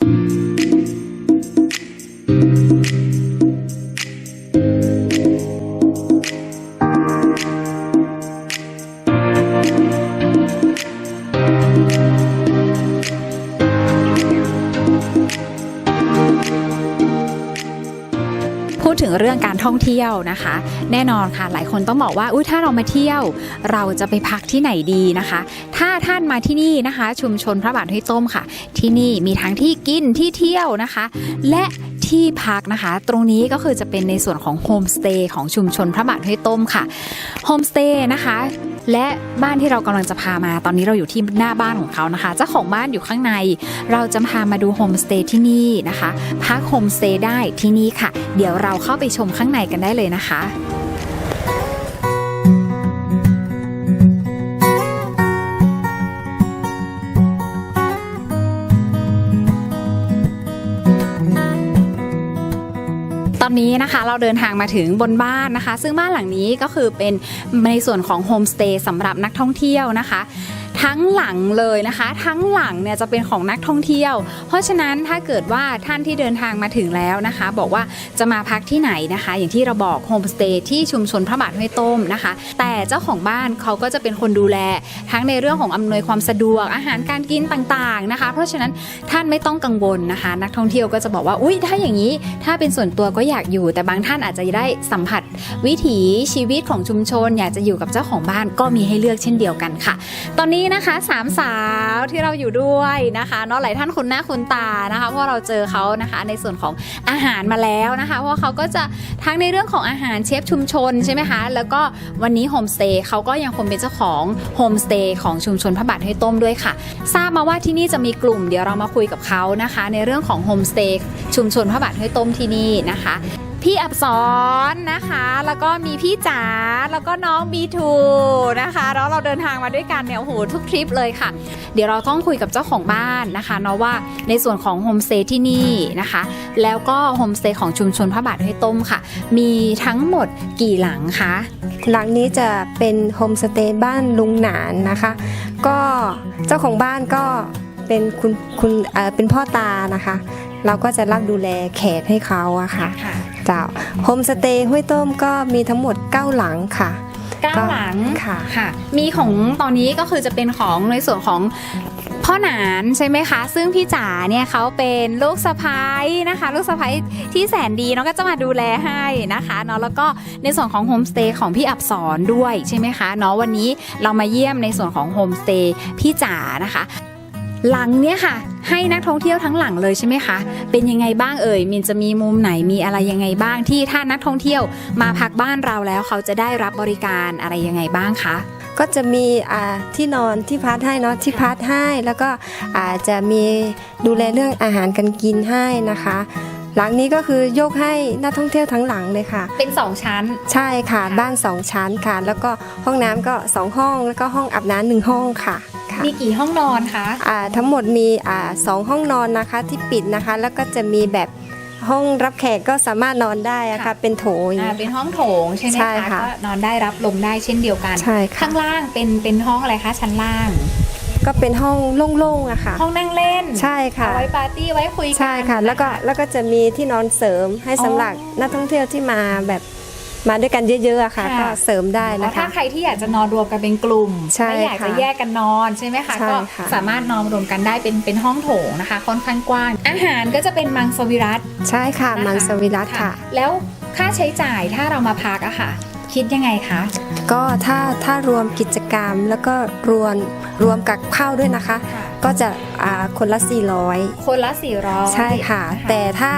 พูด ถึงเรื่องการท่องเที่ยวนะคะ แน่นอนค่ะหลายคนต้องบอกว่าอุ้ยถ้าเรามาเที่ยว เราจะไปพักที่ไหนดีนะคะ ถ้าท่านมาที่นี่นะคะ ชุมชนพระบาทห้วยต้มค่ะ ที่นี่มีทั้งที่กินที่เที่ยวนะคะ และที่พักนะคะ ตรงนี้ก็คือจะเป็นในส่วนของโฮมสเตย์ของชุมชนพระบาทห้วยต้มค่ะโฮมสเตย์นะคะ และบ้านที่เรากำลังจะพามาตอนนี้เราอยู่ที่หน้าบ้านของเขานะคะ เจ้าของบ้านอยู่ข้างใน เราจะพามาดูโฮมสเตย์ที่นี่นะคะ พักโฮมสเตย์ได้ที่นี่ค่ะ เดี๋ยวเราเข้าไปชมข้างในกันได้เลยนะคะ อนนี้นะคะเราเดินทางมาถึงบนบ้านนะคะ ซึ่งบ้านหลังนี้ก็คือเป็นในส่วนของโฮมสเตย์สำหรับนักท่องเที่ยวนะคะ ทั้งหลังเลยนะคะ ทั้งหลังเนี่ยจะเป็นของนักท่องเที่ยว เพราะฉะนั้นถ้าเกิดว่าท่านที่เดินทางมาถึงแล้วนะคะ บอกว่าจะมาพักที่ไหนนะคะ อย่างที่เราบอกโฮมสเตย์ที่ชุมชนพระบาทห้วยต้มนะคะ แต่เจ้าของบ้านเขาก็จะเป็นคนดูแล ทั้งในเรื่องของอำนวยความสะดวกอาหารการกินต่างๆนะคะ เพราะฉะนั้นท่านไม่ต้องกังวลนะคะ นักท่องเที่ยวก็จะบอกว่าอุ้ยถ้าอย่างนี้ ถ้าเป็นส่วนตัวก็อยากอยู่ แต่บางท่านอาจจะได้สัมผัส วิถีชีวิตของชุมชน อยากจะอยู่กับเจ้าของบ้านก็มีให้เลือกเช่นเดียวกันค่ะ ตอนนี้นะคะสามสาวที่เราอยู่ด้วยนะคะเนาะหลายท่านคุ้นหน้าคุ้นตานะคะเพราะเราเจอเขานะคะในส่วนของอาหารมาแล้วนะคะเพราะเขาก็จะทั้งในเรื่องของอาหารเชฟชุมชนใช่ไหมคะแล้วก็วันนี้โฮมสเตย์เขาก็ยังคงเป็นเจ้าของโฮมสเตย์ของชุมชนพระบาทห้ยต้มด้วยค่ะ ทราบมาว่าที่นี่จะมีกลุ่มเดี๋ยวเรามาคุยกับเขานะคะ ในเรื่องของโฮมสเตย์ชุมชนพระบาทห้ยต้มที่นี่นะคะพี่อับสอนนะคะ แล้วก็มีพี่จ๋าแล้วก็น้องบีทูนะคะ แล้วเราเดินทางมาด้วยกันเนี่ยโอ้โหทุกทริปเลยค่ะ เดี๋ยวเราต้องคุยกับเจ้าของบ้านนะคะเนาะว่าในส่วนของโฮมสเตย์ที่นี่นะคะ แล้วก็โฮมสเตย์ของชุมชนพระบาทห้วยต้มค่ะ มีทั้งหมดกี่หลังคะหลังนี้จะเป็นโฮมสเตย์บ้านลุงหนานนะคะ ก็เจ้าของบ้านก็เป็นคุณคุณเอ่อเป็นพ่อตานะคะ เราก็จะรับดูแลแขกให้เขาอะค่ะค่ะเจ้าโฮมสเตย์ห้วยต้มก็มีทั้งหมด 9 หลังค่ะเก้าหลังค่ะค่ะ มีของตอนนี้ก็คือจะเป็นของในส่วนของพ่อหนานใช่ไหมคะ ซึ่งพี่จ๋าเนี่ยเขาเป็นลูกสะพ้ายนะคะ ลูกสะพ้ายที่แสนดีเนาะก็จะมาดูแลให้นะคะเนาะแล้วก็ในส่วนของโฮมสเตย์ของพี่อับสอนด้วยใช่ไหมคะเนาะวันนี้เรามาเยี่ยมในส่วนของโฮมสเตย์พี่จ๋านะคะ หลังเนี้ยค่ะ ให้นักท่องเที่ยวทั้งหลังเลยใช่ไหมคะ เป็นยังไงบ้างเอ่ยมินจะมีมุมไหนมีอะไรยังไงบ้างที่ถ้านักท่องเที่ยวมาพักบ้านเราแล้วเขาจะได้รับบริการอะไรยังไงบ้างคะก็จะมีอ่าที่นอนที่พักให้เนาะที่พักให้แล้วก็อาจจะมีดูแลเรื่องอาหารการกินให้นะคะหลังนี้ก็คือยกให้นักท่องเที่ยวทั้งหลังเลยค่ะ เป็นสองชั้น ใช่ค่ะค่ะบ้านสองชั้นค่ะ แล้วก็ห้องน้ำก็สองห้อง แล้วก็ห้องอาบน้ำหนึ่งห้องค่ะ ค่ะ มีกี่ห้องนอนคะอ่าทั้งหมดมีอ่าสองห้องนอนนะคะที่ปิดนะคะ แล้วก็จะมีแบบห้องรับแขกก็สามารถนอนได้อะค่ะ เป็นโถอย่างอ่านี้เป็นห้องโถงใช่ไหมใช่คะค่ะก็นอนได้รับลมได้เช่นเดียวกันใช่ค่ะ ข้างล่างเป็นเป็นห้องอะไรคะชั้นล่าง ก็เป็นห้องโล่งๆอะค่ะ ห้องนั่งเล่นใช่ค่ะ เอาไว้ปาร์ตี้ไว้คุยกัน ใช่ค่ะ แล้วก็นแล้วก็จะมีที่นอนเสริมให้สำหรับนักท่องเที่ยวที่มาแบบ มาด้วยกันเยอะๆอะค่ะ ค่ะ ก็เสริมได้แล้นะวถ้าคะ ใครที่อยากจะนอนรวมกันเป็นกลุ่มใช่ไม่อยากจะค่ะแยกกันนอนใช่ไหมคะใช่ก็ค่ะ สามารถนอนรวมกันได้เป็นเป็นห้องโถงนะคะ ค่อนข้างกว้าง อาหารก็จะเป็นมังสวิรัต ใช่ค่ะนะคะ มันสวิรัตค่ะ แล้วค่าใช้จ่ายถ้าเรามาพักอะค่ะ คิดยังไงคะ ก็ถ้าถ้ารวมกิจกรรมแล้วก็รวมรวมกับข้าวด้วยนะคะ ก็จะอ่าคนละ 400 คนละ400ใช่ค่ะ แต่ถ้า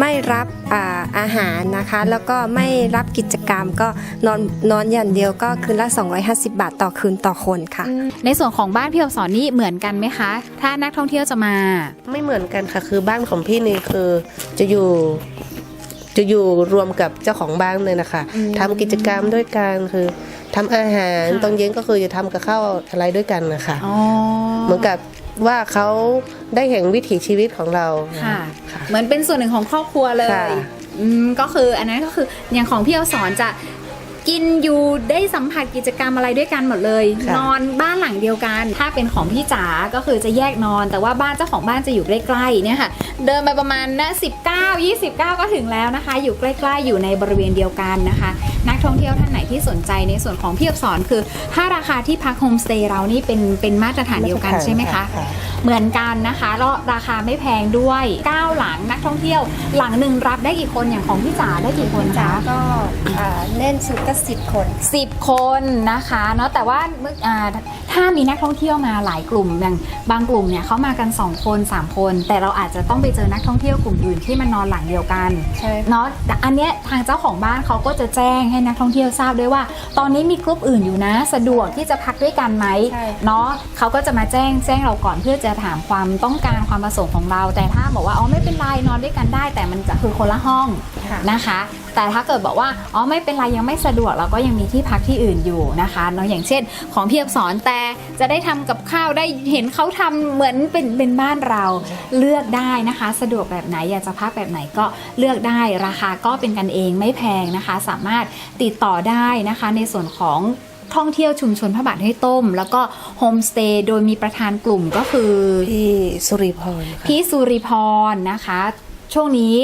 ไม่รับอาอาหารนะคะ แล้วก็ไม่รับกิจกรรมก็นอนนอนอย่างเดียวก็คืนละ 250 บาทต่อคืนต่อคนค่ะ ในส่วนของบ้านพี่อบสอนนี่เหมือนกันไหมคะ ถ้านักท่องเที่ยวจะมา ไม่เหมือนกันค่ะ คือบ้านของพี่นี่คือจะอยู่จะอยู่รวมกับเจ้าของบ้านเลยนะคะอืมทำกิจกรรมด้วยกันคือทำอาหารค่ะตอนเย็นก็คือจะทำกับข้าวอะไรด้วยกันนะคะอ๋อเหมือนกับ ว่าเขาได้เห็นวิถีชีวิตของเราค่ะค่ะ เหมือนเป็นส่วนหนึ่งของครอบครัวเลยค่ะ อืมก็คืออันนั้นก็คืออย่างของพี่อบสอนจะ กินอยู่ได้สัมผัสกิจกรรมอะไรด้วยกันหมดเลย ค่ะนอนบ้านหลังเดียวกัน ถ้าเป็นของพี่จ๋าก็คือจะแยกนอน แต่ว่าบ้านเจ้าของบ้านจะอยู่ใกล้ๆเนี่ยค่ะเดินไปประมาณนะ19 29 ก็ถึงแล้วนะคะ อยู่ใกล้ๆอยู่ในบริเวณเดียวกันนะคะ นักท่องเที่ยวท่านไหนที่สนใจในส่วนของพี่อักษรคือ ถ้าราคาที่พักโฮมสเตย์เรานี่เป็นเป็นมาตรฐานเดียวกันใช่ไหมคะ เหมือนกันนะคะแล้วราคาไม่แพงด้วย 9 หลังนักท่องเที่ยว หลังหนึ่งรับได้กี่คนอย่างของพี่จ๋าได้กี่คนจ๋าจ๊ะก็อ่าแน่นสุดก็สิบคนสิบคนนะคะเนาะแต่ว่าเมื่ออ่าถ้ามีนักท่องเที่ยวมาหลายกลุ่มอย่างบางกลุ่มเนี่ยเขามากัน 2 คน 3 คน แต่เราอาจจะต้องไปเจอนักท่องเที่ยวกลุ่มอื่นที่มันนอนหลังเดียวกันใช่ เนาะแต่อันเนี้ยทางเจ้าของบ้านเขาก็จะแจ้งให้นักท่องเที่ยวทราบด้วยว่า ตอนนี้มีกลุ่มอื่นอยู่นะ สะดวกที่จะพักด้วยกันไหมใช่ เนาะเขาก็จะมาแจ้งแจ้งเราก่อนเพื่อจะถามความต้องการความประสงค์ของเรา แต่ถ้าบอกว่าอ๋อไม่เป็นไรนอนด้วยกันได้ แต่มันจะคือคนละห้อง ค่ะ นะคะแต่ถ้าเกิดบอกว่า อ๋อ ไม่เป็นไร ยังไม่สะดวกเราก็ยังมีที่พักที่อื่นอยู่นะคะเนาะอย่างเช่น ของพี่อักษรแต่จะได้ทำกับข้าวได้เห็นเขาทำเหมือนเป็นเป็นบ้านเราเลือกได้นะคะ สะดวกแบบไหนอยากจะพักแบบไหนก็เลือกได้ราคาก็เป็นกันเองไม่แพงนะคะ สามารถติดต่อได้นะคะในส่วนของท่องเที่ยวชุมชนพระบาทให้ต้ม แล้วก็โฮมสเตย์โดยมีประธานกลุ่มก็คือ พี่สุริพรค่ะพี่สุริพรนะคะ ช่วงนี้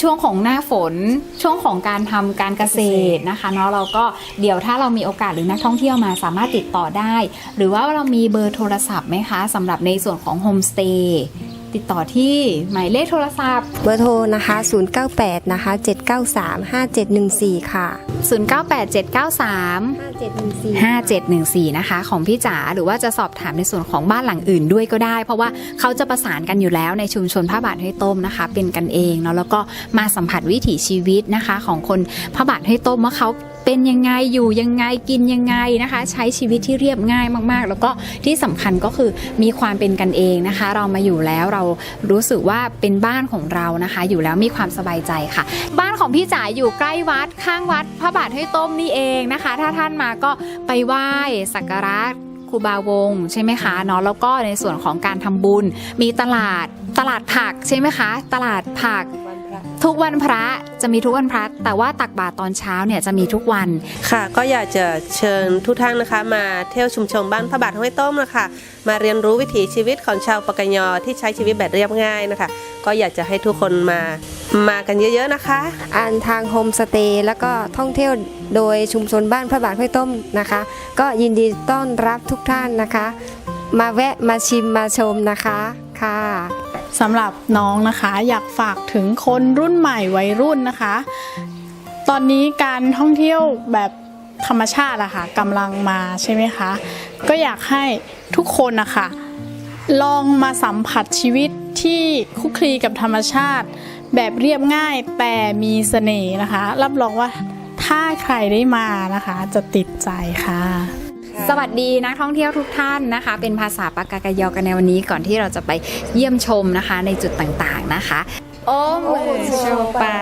ช่วงของหน้าฝนช่วงของการทำการเกษตรนะคะเนาะเราก็เดี๋ยวถ้าเรามีโอกาสหรือนักท่องเที่ยวมาสามารถติดต่อได้ หรือว่าเรามีเบอร์โทรศัพท์ไหมคะสำหรับในส่วนของโฮมสเตย์ ติดต่อที่หมายเลขโทรศัพท์ เบอร์โทรนะคะ 098 นะคะ 793 5714 ค่ะ 098793 5714 5714 นะคะ ของพี่จ๋าหรือว่าจะสอบถามในส่วนของบ้านหลังอื่นด้วยก็ได้ เพราะว่าเขาจะประสานกันอยู่แล้วในชุมชนพระบาทให้ต้มนะคะ เป็นกันเองเนาะแล้วก็มาสัมผัสวิถีชีวิตนะคะ ของคนพระบาทให้ต้มว่าเขา เป็นยังไงอยู่ยังไงกินยังไงนะคะ ใช้ชีวิตที่เรียบง่ายมากๆ แล้วก็ที่สำคัญก็คือมีความเป็นกันเองนะคะ เรามาอยู่แล้วเรารู้สึกว่าเป็นบ้านของเรานะคะ อยู่แล้วมีความสบายใจค่ะ บ้านของพี่จ๋าอยู่ใกล้วัดข้างวัด พระบาทให้ต้มนี่เองนะคะ ถ้าท่านมาก็ไปไหว้สักการะครูบาวงใช่ไหมคะเนาะแล้วก็ในส่วนของการทำบุญ มีตลาดตลาดผักใช่ไหมคะ ตลาดผัก ทุกวันพระจะมีทุกวันพระ แต่ว่าตักบาตรตอนเช้าเนี่ยจะมีทุกวัน ค่ะ ก็อยากจะเชิญทุกท่านนะคะ มาเที่ยวชุมชนบ้านพระบาทห้วยต้มนะคะ มาเรียนรู้วิถีชีวิตของชาวปากกยอที่ใช้ชีวิตแบบเรียบง่ายนะคะ ก็อยากจะให้ทุกคนมามากันเยอะๆนะคะอันทางโฮมสเตย์แล้วก็ท่องเที่ยวโดยชุมชนบ้านพระบาทห้วยต้มนะคะ ก็ยินดีต้อนรับทุกท่านนะคะ มาแวะมาชิมมาชมนะคะค่ะ สำหรับน้องนะคะอยากฝากถึงคนรุ่นใหม่วัยรุ่นนะคะ ตอนนี้การท่องเที่ยวแบบธรรมชาติอะค่ะกำลังมาใช่ไหมคะ ก็อยากให้ทุกคนนะคะลองมาสัมผัสชีวิตที่คุกคลีกับธรรมชาติ แบบเรียบง่ายแต่มีเสน่ห์นะคะ รับรองว่าถ้าใครได้มานะคะ จะติดใจค่ะ สวัสดีนักท่องเที่ยวทุกท่านนะคะ เป็นภาษาปากกากยอกันในวันนี้ก่อนที่เราจะไปเยี่ยมชมนะคะในจุดต่างๆนะคะ โอ้มือโชปา